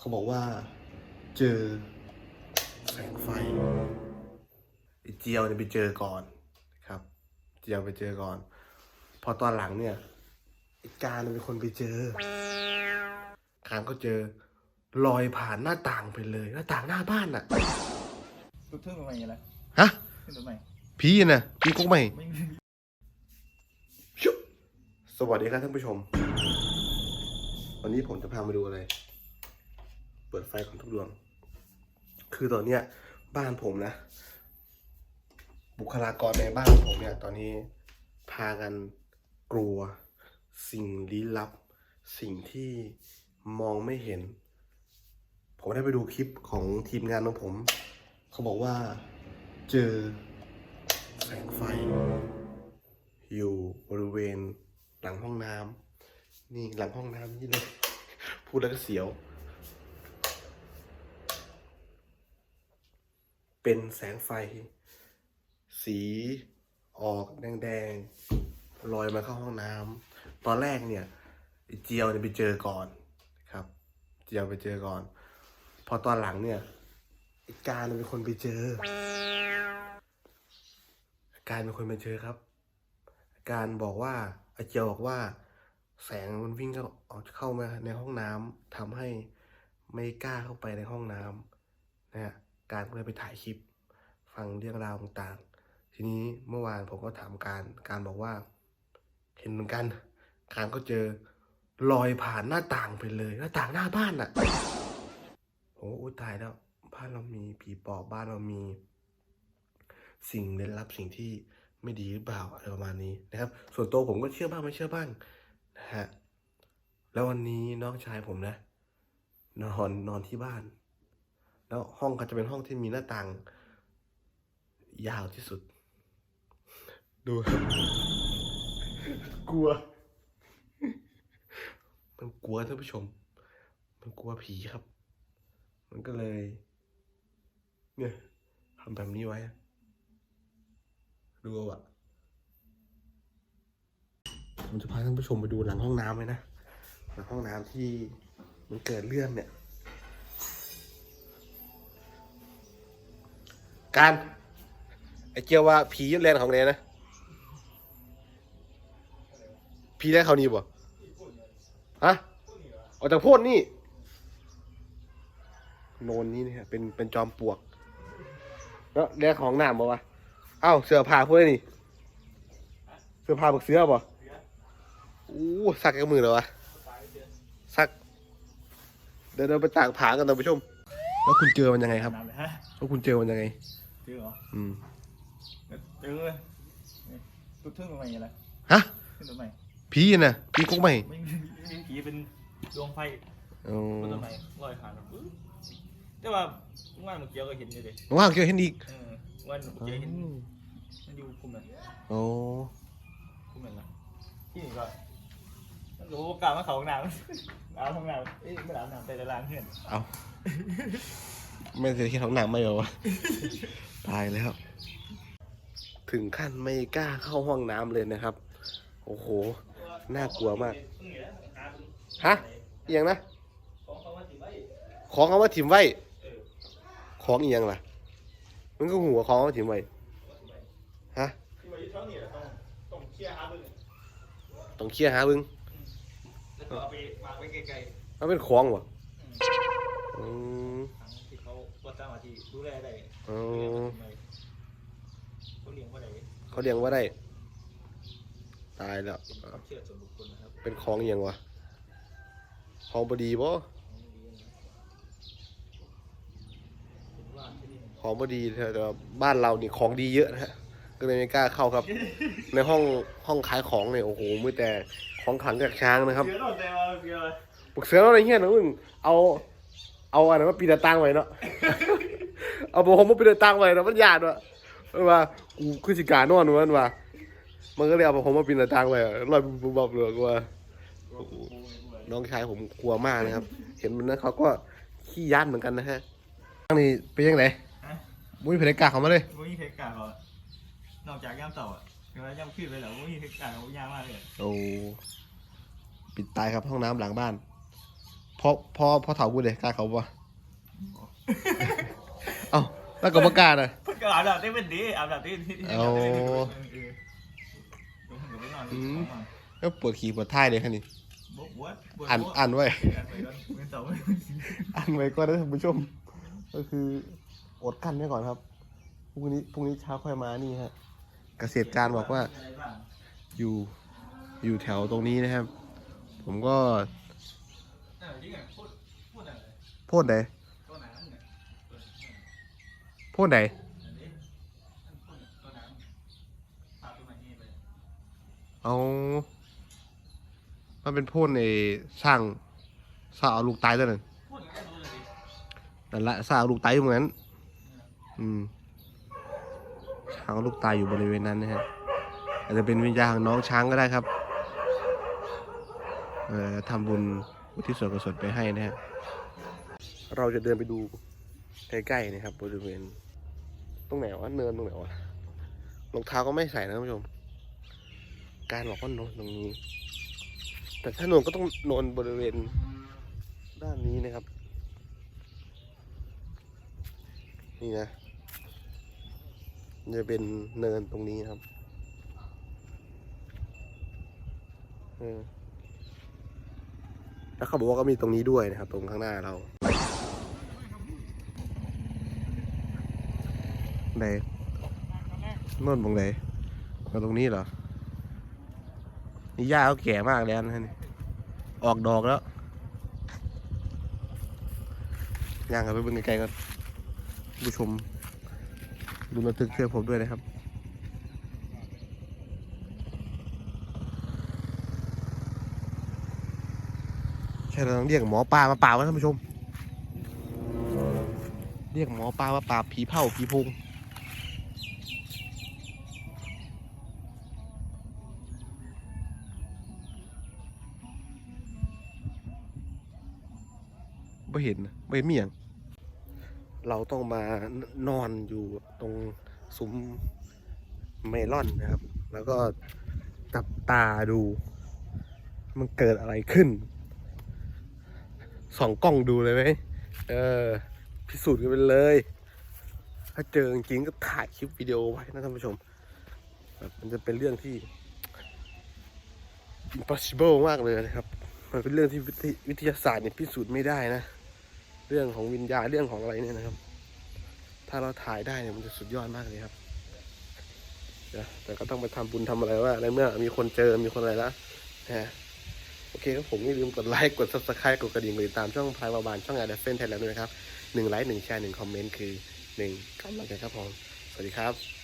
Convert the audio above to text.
เขาบอกว่า เจอแสงไฟไอ้เจียวเนี่ยไปเจอก่อนครับ เจียวไปเจอก่อน พอตอนหลังเนี่ยไอ้การเป็นคนไปเจอ การก็เจอลอยผ่านหน้าต่างไปเลย หน้าต่างหน้าบ้านอะลูกทุ่งทำไมอย่างไรฮะขึ้นทำไมผีนะผีกุ๊กใหม่ไม่มีชุบสวัสดีครับท่านผู้ชม วันนี้ผมจะพามาดูอะไร เปิดไฟของทุกดวง คือตอนเนี้ยบ้านผมนะ บุคลากรในบ้านผมเนี่ย ตอนนี้พากันกลัว สิ่งลี้ลับ สิ่งที่มองไม่เห็น ผมได้ไปดูคลิปของทีมงานของผม เขาบอกว่าเจอแสงไฟ อยู่บริเวณหลังห้องน้ำนี่หลังห้องน้ำนี่เลย พูดแล้วก็เสียว เป็นแสงไฟ สีออกแดงๆลอยมาเข้าห้องน้ำตอนแรกเนี่ยเจียวเนี่ยไปเจอก่อนครับ เจียวไปเจอก่อน พอตอนหลังเนี่ยการเป็นคนไปเจอ การเป็นคนไปเจอครับ การบอกว่าอาเจียวบอกว่า แสงมันวิ่งเข้าออกเข้ามาในห้องน้ำทำให้ไม่กล้าเข้าไปในห้องน้ำนะฮะ การก็เลยไปถ่ายคลิป ฟังเรื่องราวต่างๆ ทีนี้เมื่อวานผมก็ถามการการบอกว่า เห็นเหมือนกัน การก็เจอลอยผ่านหน้าต่างไปเลย หน้าต่างหน้าบ้านอะโอ้โหตายแล้วบ้านเรามีผีปอบบ้านเรามี สิ่งเล่นลับสิ่งที่ไม่ดีหรือเปล่าอะไรประมาณนี้นะครับ ส่วนตัวผมก็เชื่อบ้างไม่เชื่อบ้างนะฮะแล้ววันนี้น้องชายผมนะ นอนนอนที่บ้าน แล้วห้องก็จะเป็นห้องที่มีหน้าต่าง ยาวที่สุด ดูกลัว มันกลัวท่านผู้ชม มันกลัวผีครับ มันก็เลย เนี่ยทำแบบนี้ไว้ดูเอาอะผมจะพาท่านผู้ชมไปดูหลังห้องน้ำเลยนะหลังห้องน้ำที่มันเกิดเรื่องเนี่ย การไอเจียวว่าผีเรียนของเรียนนะผีได้เขานี่บ่ฮะออกจากโพ่นนี่โนนนี่เนี่ยเป็นเป็นจอมปลวก แล้วเรียของหนามบ่วะเอ้าเสือผ้าพวกนี้นี่เสือผ้าบักเสือบ่อู้สักกับมือเลยวะสักเดี๋ยวเราไปตากผากันท่านผู้ชม แล้วคุณเจอมันยังไงครับ น้ำเลยฮะแล้วคุณเจอมันยังไง เจอเหรออืม เจอเลยนี่ลูกทุ่งทำไมอย่างไรฮะ ขึ้นทำไมผีน่ะผีกุ๊กใหม่ไม่มีไม่มีผีเป็นดวงไฟอ๋อบนต้นไม้ลอยผ่านแบบปึ๊บแต่ว่าว่านเมื่อกี้ก็เห็นอยู่เลยว้าวเกี่ยวเห็นอีกเออว่านเมื่อกี้เห็นมันอยู่คุมเลยโอ้คุมเลยนะที่นี่ก็ มันรู้ว่ากล่าวว่าเขาห้องน้ำอาบห้องน้ำเอ้ยไม่อาบน้ำแต่ละร้านเพื่อนเอาไม่เคยคิดของหนังไม่เหรอวะ ตายแล้ว ถึงขั้นไม่กล้าเข้าห้องน้ำเลยนะครับ โอ้โห น่ากลัวมาก ฮะเอียงนะของเขามาถึงไว้ของเอามาถิ่มไว้เออของเอียงล่ะ มันก็หัวของเอามาถิ่มไว้ ฮะที่มาอยู่เท่านี้แหละต้องต้องเคลียร์หาเบึง ก็เอาไปวางไว้ไกลมันเป็นของวะๆอืมอืมถังที่เขาวัดตามมาที่ดูแลได้อ๋อเขาเลี้ยงว่าได้เขาเลี้ยงว่าได้ ตายแล้ว เป็นความเชื่อส่วนบุคคลนะครับเป็นของเอียงวะของบดีบ่ของดีนะผมว่าที่นี่ของบดีแต่ว่าบ้านเรานี่ของดีเยอะนะฮะ ก็เลยไม่กล้าเข้าครับ ในห้องห้องขายของเนี่ยโอ้โหมีแต่ของขลังจากช้างนะครับเสือโดนแต่ว่าเสือปึกเสืออะไรเงี้ยนะมึงเอาเอาอันนั้นมาปีนตังไว้เนาะเอาผมมาปีนตังไว้เนาะมันยาดว่ะมันว่ากูคือสิกล้ารนอนมันว่ามันก็เลยเอาผมมาปีนตังไว้ลอยบุบบับเลยกูว่าน้องชายผมกลัวมากนะครับ เห็นมันนะเขาก็ขี้ยันเหมือนกันนะฮะนี่เป็นยังไงฮะมุ้ยเพลกาเขามาเลยมุ้ยเพกกาเขา นอกจากย่ำเต่าอะเดี๋ยวย่ำขึ้นไปแล้วมุ้ยเพกกาเขาย่างมากเลยโอ้ปิดตายครับห้องน้ำหลังบ้านพอพอพอเถากูเลยกล้าเขาปะเอ้าแล้วก็ประกล้าศอะ เพิ่งก็อาบน้ำได้เป็นดีอาบน้ำได้ที่ที่เอาเออเออเออเดี๋ยวผมจะไปนอนอืมนอนแล้วปวดขี่ปวดท้ายเลยแค่นี้บวบวบวบอ่านอ่านไว้ อ่านไปก่อนไม่ต้องอ่านไว้ก็ได้ท่านผู้ชม ก็คืออดกั้นไว้ก่อนครับพรุ่งนี้พรุ่งนี้เช้าค่อยมานี่ฮะ เกษตรการบอกว่าอยู่อยู่แถวตรงนี้นะครับ ผมก็โพดไหนโพดไหนเอามันเป็นพ่นในสร้างสาวลูกตายตัวนั่นนั่ละสาวลูกตายอยู่เหมือนอืมางลูกตายอยู่บริเวณนั้นนะฮะอาจจะเป็นวิญญาณของน้องช้างก็ได้ครับเอ่อทำบุญอุทิศส่วนกุศลไปให้นะฮะเราจะเดินไปดูใกล้ๆนะครับ บริเวณตรงไหนวะเนินตรงไหนวะรองเท้าก็ไม่ใส่นะท่านผู้ชม การบอกว่านอนตรงนี้ แต่ถ้านอนก็ต้องนอนบริเวณด้านนี้นะครับ นี่นะ จะเป็นเนินตรงนี้ครับแล้วเขาบอกว่าก็มีตรงนี้ด้วยนะครับ ตรงข้างหน้าเราไหนนนตรงไหนมาตรงนี้เหรอ นี่หญ้าเขาแก่มากแล้วนะนี่ ออกดอกแล้วย่างกันไปเบิ่งไกลๆกันผู้ชม ดูระทึกช่วยผมด้วยนะครับใช่เราต้องเรียกหมอปลามาปราบวะท่านผู้ชม เรียกหมอปลามาปราบผีเผาผีพุงไม่เห็นนะไม่เห็นมีอย่าง เราต้องมานอนอยู่ตรงซุ้มเมลอนนะครับ แล้วก็จับตาดู มันเกิดอะไรขึ้นสองกล้องดูเลยไหมเออ พิสูจน์กันไปเลย ถ้าเจอจริงก็ถ่ายคลิปวิดีโอไว้นะท่านผู้ชม มันจะเป็นเรื่องที่ impossible มากเลยนะครับ มันเป็นเรื่องที่วิทยาศาสตร์เนี่ยพิสูจน์ไม่ได้นะ เรื่องของวิญญาณเรื่องของอะไรเนี่ยนะครับ ถ้าเราถ่ายได้เนี่ยมันจะสุดยอดมากเลยครับแต่ก็ต้องไปทำบุญทำอะไรว่าในเมื่อมีคนเจอมีคนอะไรแล้วนะฮะโอเคครับผมไม่ลืมกดไลค์กดซับสไครต์กดกระดิ่งกดติดตามช่องพายบาบานช่องงานเดฟเฟนไทยแลนด์ด้วยนะครับหนึ่งไลค์หนึ่งแชร์หนึ่งคอมเมนต์คือหนึ่งกำลังใจครับผมสวัสดีครับ